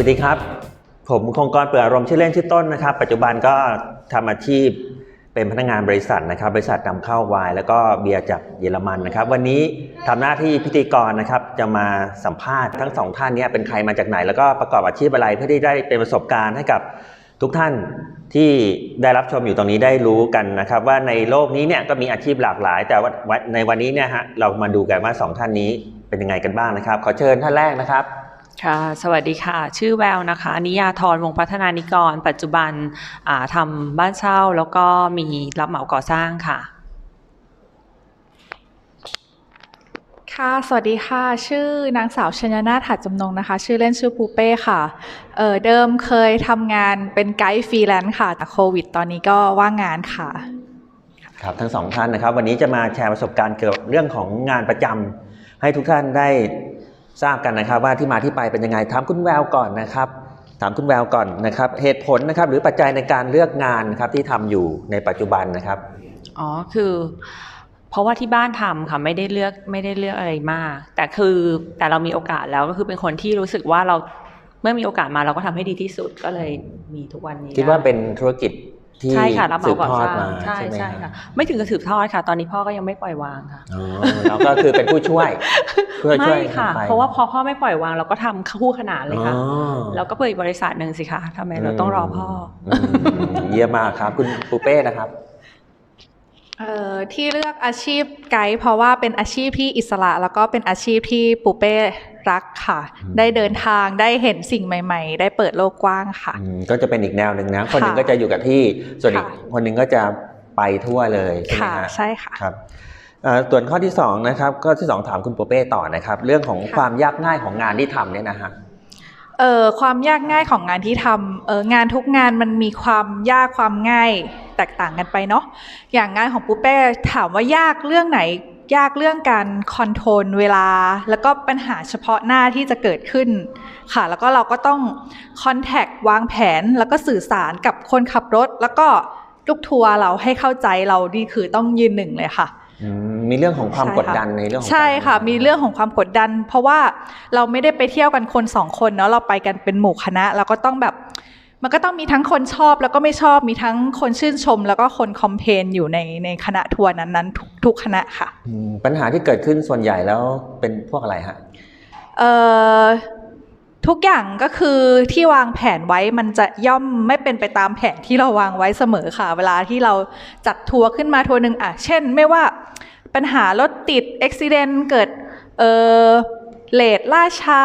วัสดีครับ ผมคงกรเปิดอารมณ์ชื่อเล่นชื่อต้นนะครับ ปัจจุบันก็ทำอาชีพเป็นพนักงานบริษัทนะครับ บริษัทนำเข้าไวน์แล้วก็เบียร์จากเยอรมันนะครับ วันนี้ทำหน้าที่พิธีกรนะครับ จะมาสัมภาษณ์ทั้งสองท่านนี้เป็นใครมาจากไหน แล้วก็ประกอบอาชีพอะไรเพื่อที่ได้เป็นประสบการณ์ให้กับทุกท่านที่ได้รับชมอยู่ตรงนี้ได้รู้กันนะครับ ว่าในโลกนี้เนี่ยก็มีอาชีพหลากหลาย แต่ว่าในวันนี้เนี่ยฮะเรามาดูกันว่าสองท่านนี้เป็นยังไงกันบ้างนะครับ ขอเชิญท่านแรกนะครับ ค่ะ สวัสดีค่ะ ชื่อแววนะคะ นิยาธรวงศ์พัฒนานิกร ปัจจุบันอ่าทำบ้านเช่าแล้วก็มีรับเหมาก่อสร้างค่ะ ค่ะ สวัสดีค่ะ ชื่อนางสาวชัญนาถหัดจำนงนะคะ ชื่อเล่นชื่อปูเป้ค่ะ เออเดิมเคยทำงานเป็นไกด์ฟรีแลนซ์ค่ะ แต่โควิด ตอนนี้ก็ว่างงานค่ะครับทั้งสองท่านนะครับ วันนี้จะมาแชร์ประสบการณ์เกี่ยวกับเรื่องของงานประจำให้ทุกท่านได้ ทราบกันนะครับว่าที่มาที่ไปเป็นยังไงถามคุณแววก่อนนะครับ ถามคุณแววก่อนนะครับ เหตุผลนะครับหรือปัจจัยในการเลือกงานครับที่ทำอยู่ในปัจจุบันนะครับอ๋อคือ เพราะว่าที่บ้านทำค่ะไม่ได้เลือกไม่ได้เลือกอะไรมาก แต่คือแต่เรามีโอกาสแล้วก็คือเป็นคนที่รู้สึกว่าเราเมื่อมีโอกาสมาเราก็ทำให้ดีที่สุดก็เลยมีทุกวันนี้คิดว่าไเป็นธุรกิจ ที่ใช่ค่ะรับเหสืมาบก่อทอสดร้างมาใช่ใช่ไหมใช่คค่ะรับไม่ถึงกับสืบทอดค่ะ ตอนนี้พ่อก็ยังไม่ปล่อยวางค่ะ อ๋อแล้วก็คือเป็นผู้ช่วยเพื่อช่วไม่ยค่ะทำไปเพราะว่าพอพ่อไม่ปล่อยวางเราก็ทำคู่ขนานเลยค่ะ อ๋อ เราก็เปิดอีกบริษัทหนึ่งสิคะทำไมเราต้องรอพ่ออมเยี่ยมมากครับ คุณปูเป้นะครับ เอ่อที่เลือกอาชีพไกด์เพราะว่าเป็นอาชีพที่อิสระ แล้วก็เป็นอาชีพที่ปูเป้รักค่ะอืมได้เดินทางได้เห็นสิ่งใหม่ ๆ ได้เปิดโลกกว้างค่ะอืมก็จะเป็นอีกแนวหนึ่งนะคนหนึ่งค่ะก็จะอยู่กับที่ส่วนอีกค่ะคนหนึ่งก็จะไปทั่วเลยใช่ไหมค่ะฮะใช่ค่ะครับเอ่อส่วนข้อที่สองนะครับข้อที่สองถามคุณปูเป้ต่อนะครับ เรื่องของค่ะความยากง่ายของงานที่ทำเนี่ยนะฮะ เอ่อความยากง่ายของงานที่ทำเอ่องานทุกงานมันมีความยากความง่ายแตกต่างกันไปเนาะอย่างงานของปูเป้ถามว่ายากเรื่องไหนยากเรื่องการคอนโทรลเวลา แล้วก็ปัญหาเฉพาะหน้าที่จะเกิดขึ้นค่ะ แล้วก็เราก็ต้องคอนแทควางแผนแล้วก็สื่อสารกับคนขับรถ แล้วก็ลูกทัวร์เราให้เข้าใจเรานี่คือต้องยืนหนึ่งเลยค่ะ มมีเรื่องของความใช่กดค่ะดันในเรื่องของใช่ค่ะการมีเรื่องของความกดดัน เพราะว่าเราไม่ได้ไปเที่ยวกันคนสองคนเนาะเราไปกันเป็นหมู่คณะเราก็ต้องแบบมันก็ต้องมีทั้งคนชอบแล้วก็ไม่ชอบมีทั้งคนชื่นชม แล้วก็คนคอมเพนอยู่ในในคณะทัวร์นั้นๆทุกทุกคณะค่ะอืมปัญหาที่เกิดขึ้นส่วนใหญ่แล้วเป็นพวกอะไรฮะเอ่อ ทุกอย่างก็คือที่วางแผนไว้มันจะย่อมไม่เป็นไปตามแผนที่เราวางไว้เสมอค่ะ เวลาที่เราจัดทัวร์ขึ้นมาทัวร์หนึ่งอะ เช่น ไม่ว่าปัญหารถติดอุบิเหตุเกิดเออเลทล่าช้า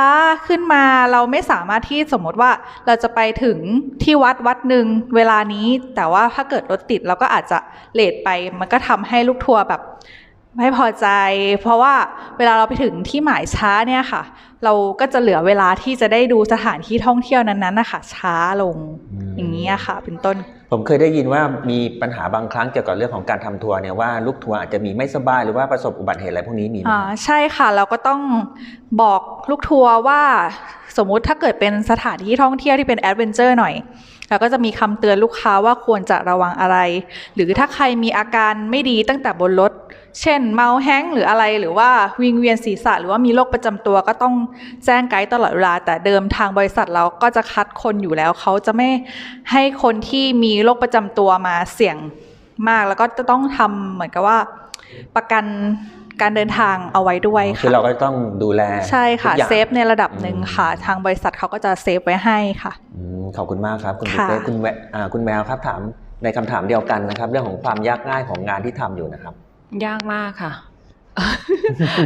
ขึ้นมาเราไม่สามารถที่สมมติว่าเราจะไปถึงที่วัดวัดหนึ่งเวลานี้ แต่ว่าถ้าเกิดรถติดเราก็อาจจะเลทไป มันก็ทำให้ลูกทัวร์แบบ ไม่พอใจ เพราะว่าเวลาเราไปถึงที่หมายช้าเนี่ยค่ะ เราก็จะเหลือเวลาที่จะได้ดูสถานที่ท่องเที่ยวนั้นๆนะคะช้าลงอืมอย่างนี้อะค่ะ เป็นต้น ผมเคยได้ยินว่ามีปัญหาบางครั้งเกี่ยวกับเรื่องของการทำทัวร์เนี่ยว่าลูกทัวร์อาจจะมีไม่สบายหรือว่าประสบอุบัติเหตุอะไรพวกนี้มีไหมอ่าใช่ค่ะ เราก็ต้องบอกลูกทัวร์ว่า สมมุติถ้าเกิดเป็นสถานที่ท่องเที่ยวที่เป็นแอดเวนเจอร์หน่อยเราก็จะมีคำเตือนลูกค้าว่าควรจะระวังอะไร หรือถ้าใครมีอาการไม่ดีตั้งแต่บนรถ เช่นเมาแห้งก์หรืออะไรหรือว่าวิงเวียนศีรษะ หรือว่ามีโรคประจำตัวก็ต้องแจ้งไกด์ตลอดเวลา แต่เดิมทางบริษัทเราก็จะคัดคนอยู่แล้ว เขาจะไม่ให้คนที่มีโรคประจำตัวมาเสี่ยงมาก แล้วก็จะต้องทำเหมือนกับว่าประกันการเดินทางเอาไว้ด้วยคือค่ะเราก็ต้องดูแลใช่ค่ะทุกอย่างเซฟในระดับหนึ่งค่ะ ทางบริษัทเขาก็จะเซฟไว้ให้ค่ะอืมขอบคุณมากครับ คุณค่ะเป้คุณแวอ่าคุณแมวครับถามในคำถามเดียวกันนะครับ เรื่องของความยากง่ายของงานที่ทำอยู่นะครับ ยากมากค่ะ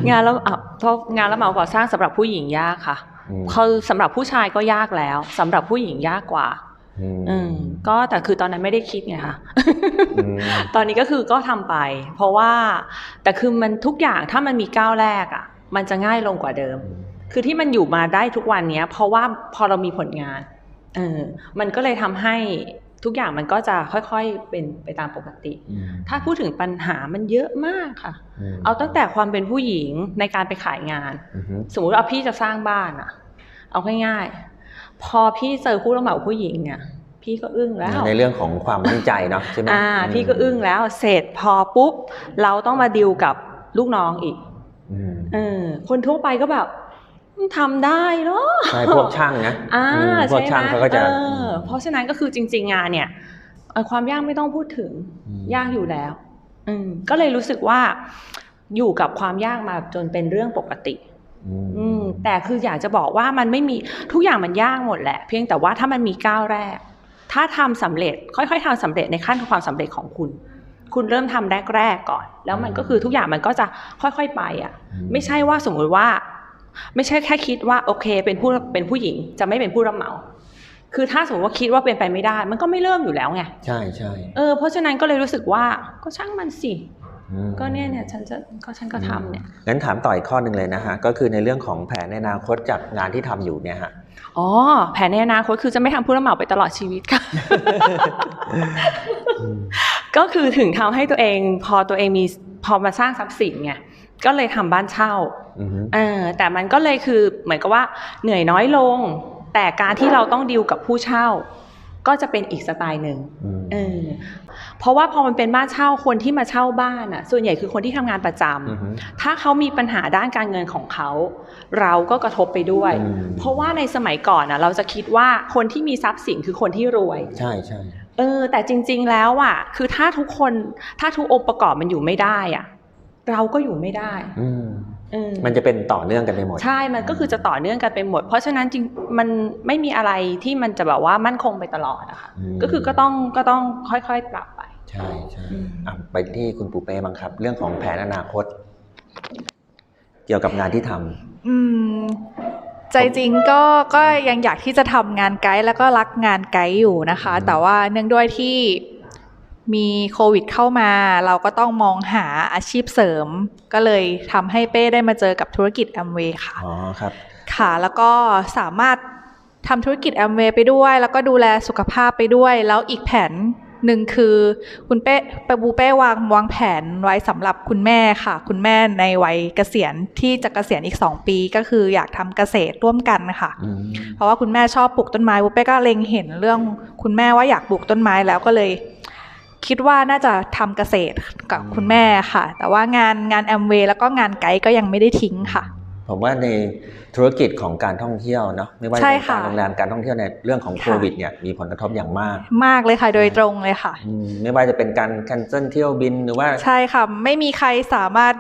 งานแล้วอะเพราะงานรับเหมาก่อสร้างสำหรับผู้หญิงยากค่ะอืมคือสำหรับผู้ชายก็ยากแล้วสำหรับผู้หญิงยากกว่าอืมอืมก็แต่คือตอนนั้นไม่ได้คิดไงคะอืมตอนนี้ก็คือก็ทำไป เพราะว่า แต่คือมันทุกอย่างถ้ามันมีก้าวแรกอะ มันจะง่ายลงกว่าเดิม คือที่มันอยู่มาได้ทุกวันเนี้ย เพราะว่าพอเรามีผลงานเออมันก็เลยทำให้ ทุกอย่างมันก็จะค่อยๆเป็นไปตามปกติอืมถ้าพูดถึงปัญหามันเยอะมากค่ะมเอาตั้งแต่ความเป็นผู้หญิงในการไปขายงานอือฮึสมมุติว่าพี่จะสร้างบ้านอะเอาง่ายๆ พอพี่เจอผู้รับเหมาผู้หญิงเนี่ยพี่ก็อึ้งแล้ว ในเรื่องของความมั่นใจเนาะใช่ไหมอ่ามพี่ก็อึ้งแล้ว เสร็จพอปุ๊บ เราต้องมาดิวกับลูกน้องอีกอืมเออคนทั่วไปก็แบบทำได้เหรอใช่พวกช่างนะอ่าอืมพวกใช่ช่างไหมเขาก็จะ เออเพราะฉะนั้นก็คือจริง ๆ งานเนี่ยเอ่อความยากไม่ต้องพูดถึงมยากอยู่แล้ว อืมก็เลยรู้สึกว่าอยู่กับความยากมาจนเป็นเรื่องปกติอืมอืมแต่คืออยากจะบอกว่ามันไม่มีทุกอย่างมันยากหมดแหละ เพียงแต่ว่าถ้ามันมีก้าวแรก ถ้าทำสำเร็จ ค่อย ๆทำสำเร็จในขั้นความสำเร็จของคุณ คุณเริ่มทำแรกๆก่อน แล้วมันก็คือทุกอย่างมันก็จะค่อย ๆ ไป อะ ไม่ใช่ว่าสมมุติว่า ไม่ใช่แค่คิดว่า โอเค เป็นผู้เป็นผู้หญิง จะไม่เป็นผู้รับเหมา คือถ้าสมมติว่าคิดว่าเป็นไปไม่ได้ มันก็ไม่เริ่มอยู่แล้วไงใช่ใช่เออเพราะฉะนั้นก็เลยรู้สึกว่าก็ช่างมันสิอืมก็เนี่ยเนี่ยฉันจะก็ฉันก็ทำเนี่ยงั้นถามต่ออีกข้อหนึ่งเลยนะฮะก็คือในเรื่องของแผนในอนาคตจากงานที่ทำอยู่เนี่ยฮะอ๋อแผนในอนาคตคือจะไม่ทำผู้รับเหมาไปตลอดชีวิตค่ะ ก็คือถึงทำให้ตัวเองพอตัวเองมีพอมาสร้างทรัพย์สินไงก็เลยทำบ้านเช่าอืมเออแต่มันก็เลยคือเหมือนกับว่าเหนื่อยน้อยลง แต่การที่เราต้องดีลกับผู้เช่า ก็จะเป็นอีกสไตล์หนึ่งอืมเออเพราะว่าพอมันเป็นบ้านเช่าคนที่มาเช่าบ้านอะ ส่วนใหญ่คือคนที่ทำงานประจำอืมถ้าเขามีปัญหาด้านการเงินของเขา เราก็กระทบไปด้วยอืมเพราะว่าในสมัยก่อนอะ เราจะคิดว่าคนที่มีทรัพย์สินคือคนที่รวย ใช่ใช่เออ แต่จริง ๆ แล้วอะ คือถ้าทุกคนถ้าทุกองค์ประกอบมันอยู่ไม่ได้อะ เราก็อยู่ไม่ได้อืมเออ มันจะเป็นต่อเนื่องกันไปหมด ใช่ มันก็คือจะต่อเนื่องกันไปหมด เพราะฉะนั้นจริงมันไม่มีอะไรที่มันจะแบบว่ามั่นคงไปตลอดอะค่ะอืมก็คือก็ต้องก็ต้องค่อยๆปรับไป ใช่ใช่อืมอะไปที่คุณปูเป้บ้างครับ เรื่องของแผนอนาคต เกี่ยวกับงานที่ทำอืมใจจริงก็ก็ยังอยากที่จะทำงานไกด์แล้วก็รักงานไกด์อยู่นะคะอืมแต่ว่าเนื่องด้วยที่ มีโควิดเข้ามา เราก็ต้องมองหาอาชีพเสริม ก็เลยทำให้เป้ได้มาเจอกับธุรกิจแอมเวย์ค่ะอ๋อครับค่ะ แล้วก็สามารถทำธุรกิจแอมเวย์ไปด้วย แล้วก็ดูแลสุขภาพไปด้วย แล้วอีกแผนหนึ่งคือคุณเป้ปบูเป้วางวางแผนไว้สำหรับคุณแม่ค่ะ คุณแม่ในวัยเกษียณที่จะเกษียณอีก 2 ปีก็คืออยากทำเกษตรร่วมกันค่ะอืมเพราะว่าคุณแม่ชอบปลูกต้นไม้บูเป้ก็เล็งเห็นเรื่องคุณแม่ว่าอยากปลูกต้นไม้แล้วก็เลย คิดว่าน่าจะทำเกษตรกับคุณแม่ค่ะ แต่ว่างานงานแอมเวย์แล้วก็งานไกด์ก็ยังไม่ได้ทิ้งค่ะ ผมว่าในธุรกิจของการท่องเที่ยวเนาะไม่ว่าจะใช่เป็นค่ะการโรงแรมการท่องเที่ยวในเรื่องของค่ะโควิดเนี่ยมีผลกระทบอย่างมาก มากเลยค่ะโดยตรงเลยค่ะอืมไม่ว่าจะเป็นการ cancel เที่ยวบินหรือว่าใช่ค่ะ ไม่มีใครสามารถ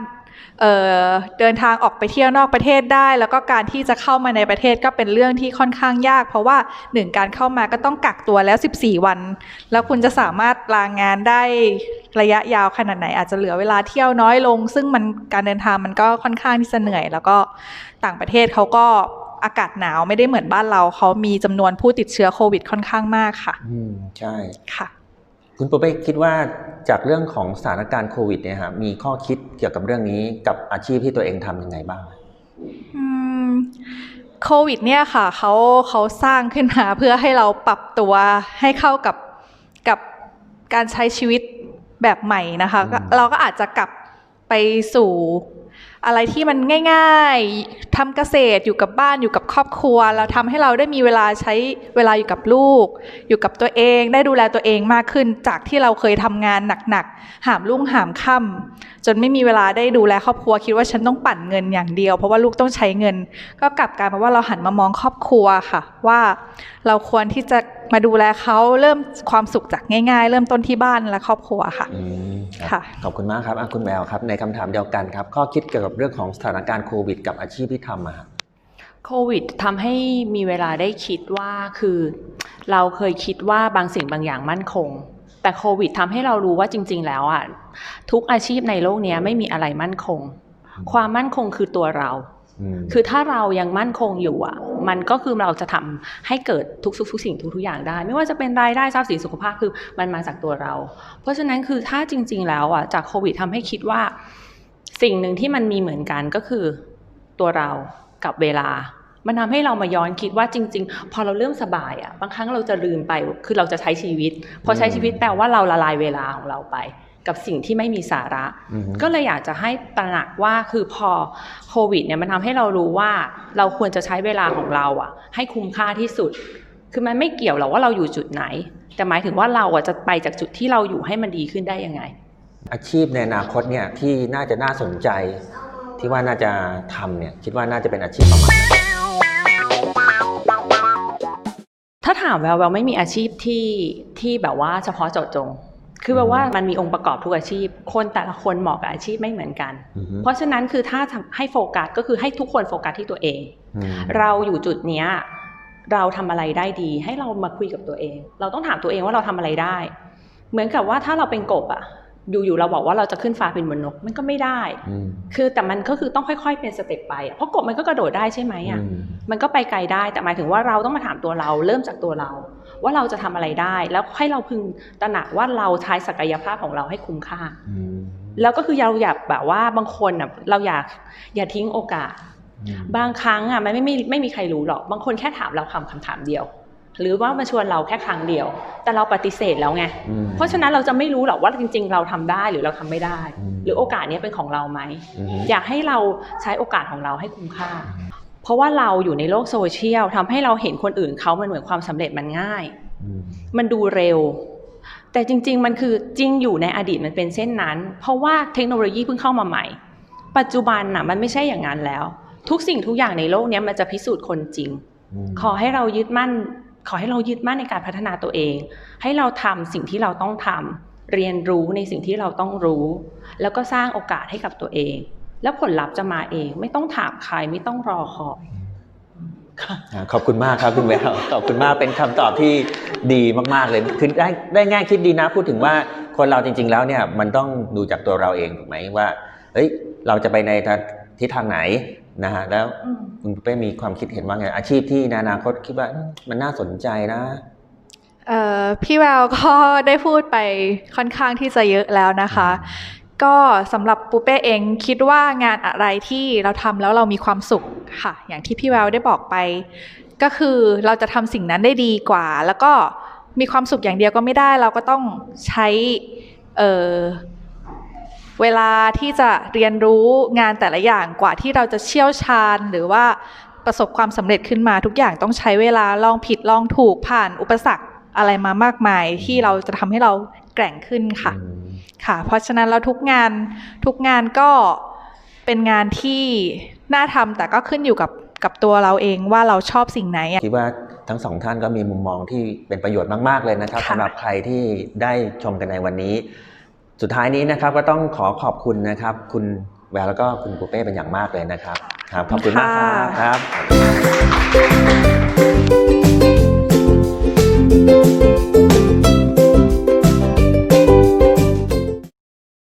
เอ่อเดินทางออกไปเที่ยวนอกประเทศได้ แล้วก็การที่จะเข้ามาในประเทศก็เป็นเรื่องที่ค่อนข้างยาก เพราะว่าหนึ่งการเข้ามาก็ต้องกักตัวแล้ว 14 วัน แล้วคุณจะสามารถลางงานได้ระยะยาวขนาดไหน อาจจะเหลือเวลาเที่ยวน้อยลง ซึ่งมันการเดินทางมันก็ค่อนข้างที่จะเหนื่อย แล้วก็ต่างประเทศเขาก็อากาศหนาวไม่ได้เหมือนบ้านเราเขามีจำนวนผู้ติดเชื้อโควิดค่อนข้างมากค่ะ อืมใช่ค่ะ คุณปูเป้คิดว่าจากเรื่องของสถานการณ์โควิดเนี่ยครับมีข้อคิดเกี่ยวกับเรื่องนี้กับอาชีพที่ตัวเองทำยังไงบ้างอืมโควิดเนี่ยค่ะเขาเขาสร้างขึ้นมาเพื่อให้เราปรับตัวให้เข้ากับกับการใช้ชีวิตแบบใหม่นะคะก็อืมเราก็อาจจะกลับไปสู่อะไรที่มันง่ายๆทำเกษตรอยู่กับบ้านอยู่กับครอบครัว เราทำให้เราได้มีเวลาใช้เวลาอยู่กับลูก อยู่กับตัวเองได้ดูแลตัวเองมากขึ้น จากที่เราเคยทำงานหนักๆหามรุ่งหามค่ำจนไม่มีเวลาได้ดูแลครอบครัวคิดว่าฉันต้องปั่นเงินอย่างเดียว เพราะว่าลูกต้องใช้เงิน ก็กลับกลายมาว่าเราหันมามองครอบครัวค่ะ ว่าเราควรที่จะมาดูแลเขาเริ่มความสุขจากง่าย ๆ เริ่มต้นที่บ้านและครอบครัวค่ะอืมรับค่ะ ขอบคุณมากครับอะคุณแววครับ ในคำถามเดียวกันครับ ข้อคิดเกี่ยวกับเรื่องของสถานการณ์โควิด กับอาชีพที่ทำอะครับโควิดทำให้มีเวลาได้คิดว่าคือ เราเคยคิดว่าบางสิ่งบางอย่างมั่นคง แต่โควิดทำให้เรารู้ว่าจริง ๆ แล้วอะทุกอาชีพในโลกเนี้ยไม่มีอะไรมั่นคง ความมั่นคงคือตัวเราอืมคือถ้าเรายังมั่นคงอยู่อะ มันก็คือเราจะทำให้เกิดทุกๆทุกสิ่งทุกๆอย่างได้ ไม่ว่าจะเป็นรายได้ทรัพย์สินสุขภาพคือมันมาจากตัวเรา เพราะฉะนั้นคือถ้าจริง ๆ แล้วอะจากโควิดทำให้คิดว่า สิ่งหนึ่งที่มันมีเหมือนกันก็คือตัวเรากับเวลา มันทำให้เรามาย้อนคิดว่าจริง ๆ พอเราเริ่มสบายอะบางครั้งเราจะลืมไปคือเราจะใช้ชีวิต พอใช้ชีวิตแปลว่าเราละลายเวลาของเราไป กับสิ่งที่ไม่มีสาระอืมก็เลยอยากจะให้ตระหนักว่าคือพอโควิดเนี่ยมันทำให้เรารู้ว่าเราควรจะใช้เวลาของเราอะให้คุ้มค่าที่สุด คือมันไม่เกี่ยวหรอกว่าเราอยู่จุดไหน แต่หมายถึงว่าเราอะจะไปจากจุดที่เราอยู่ให้มันดีขึ้นได้ยังไง อาชีพในอนาคตเนี่ยที่น่าจะน่าสนใจที่ว่าน่าจะทำเนี่ยคิดว่าน่าจะเป็นอาชีพประมาณถ้าถามแววแววไม่มีอาชีพที่ที่แบบว่าเฉพาะเจาะจง คือแบบว่ามันมีองค์ประกอบทุกอาชีพ คนแต่ละคนเหมาะกับอาชีพไม่เหมือนกัน เพราะฉะนั้นคือถ้าให้โฟกัสก็คือให้ทุกคนโฟกัสที่ตัวเอง เราอยู่จุดเนี้ยเราทำอะไรได้ดี ให้เรามาคุยกับตัวเอง เราต้องถามตัวเองว่าเราทำอะไรได้ เหมือนกับว่าถ้าเราเป็นกบอะ อยู่ๆเราบอกว่าเราจะขึ้นฟ้าเป็นเหมือนนกมันก็ไม่ได้อืมคือแต่มันก็คือต้องค่อย ๆ เป็นสเต็ปไปอะเพราะกบมันก็กระโดดได้ใช่ไหมอะอืมมันก็ไปไกลได้แต่หมายถึงว่าเราต้องมาถามตัวเราเริ่มจากตัวเรา ว่าเราจะทำอะไรได้ แล้วให้เราพึงตระหนักว่าเราใช้ศักยภาพของเราให้คุ้มค่าอืมแล้วก็คือเราอยากแบบว่าบางคนอะเราอยากอย่าทิ้งโอกาสอืมบางครั้งอะมันไม่ไม่ไม่มีใครรู้หรอก บางคนแค่ถามเราคำคำถามเดียว หรือว่ามาชวนเราแค่ครั้งเดียว แต่เราปฏิเสธแล้วไงอืมเพราะฉะนั้นเราจะไม่รู้หรอกว่าจริง ๆ เราทำได้หรือเราทำไม่ได้อืมหรือโอกาสเนี้ยเป็นของเราไหมอืมอยากให้เราใช้โอกาสของเราให้คุ้มค่า เพราะว่าเราอยู่ในโลกโซเชียลทำให้เราเห็นคนอื่นเขามันเหมือนความสำเร็จมันง่ายอืมมันดูเร็ว แต่จริง ๆ มันคือจริงอยู่ในอดีตมันเป็นเส้นนั้น เพราะว่าเทคโนโลยีเพิ่งเข้ามาใหม่ ปัจจุบันน่ะมันไม่ใช่อย่างนั้นแล้ว ทุกสิ่งทุกอย่างในโลกเนี้ยมันจะพิสูจน์คนจริงมขอให้เรายึดมั่น ขอให้เรายึดมั่นในการพัฒนาตัวเอง ให้เราทำสิ่งที่เราต้องทำเรียนรู้ในสิ่งที่เราต้องรู้ แล้วก็สร้างโอกาสให้กับตัวเอง แล้วผลลัพธ์จะมาเอง ไม่ต้องถามใครไม่ต้องรอคอยขอบคุณมากครับคุณแววขอบคุณมากเป็นคำตอบที่ดีมากๆเลยคือได้ได้ง่ายคิดดีนะ พูดถึงว่าคนเราจริง ๆ แล้วเนี่ยมันต้องดูจากตัวเราเองถูกไหมว่าเฮ้ยเราจะไปในทิศทางไหน นะฮะแล้วอืมคุณเป้มีความคิดเห็นว่าไงอาชีพที่ในอนาคตคิดว่าอืมมันน่าสนใจนะเอ่อพี่แววก็ได้พูดไปค่อนข้างที่จะเยอะแล้วนะคะ ก็สำหรับปูเป้เองคิดว่างานอะไรที่เราทำแล้วเรามีความสุขค่ะ อย่างที่พี่แววได้บอกไป ก็คือเราจะทำสิ่งนั้นได้ดีกว่า แล้วก็มีความสุขอย่างเดียวก็ไม่ได้ เราก็ต้องใช้ เอ่อเวลาที่จะเรียนรู้งานแต่ละอย่างกว่าที่เราจะเชี่ยวชาญหรือว่าประสบความสำเร็จขึ้นมาทุกอย่างต้องใช้เวลาลองผิดลองถูกผ่านอุปสรรคอะไรมามากมายที่เราจะทำให้เราแกร่งขึ้นค่ะอืมค่ะ เพราะฉะนั้นแล้วทุกงานทุกงานก็เป็นงานที่น่าทำแต่ก็ขึ้นอยู่กับกับตัวเราเองว่าเราชอบสิ่งไหนอะคิดว่าทั้งสองท่านก็มีมุมมองที่เป็นประโยชน์มาก ๆ เลยนะครับค่ะสำหรับใครที่ได้ชมกันในวันนี้ สุดท้ายนี้นะครับก็ต้องขอขอบคุณนะครับ คุณแววแล้วก็คุณปูเป้เป็นอย่างมากเลยนะครับครับขอบคุณมากครับครับค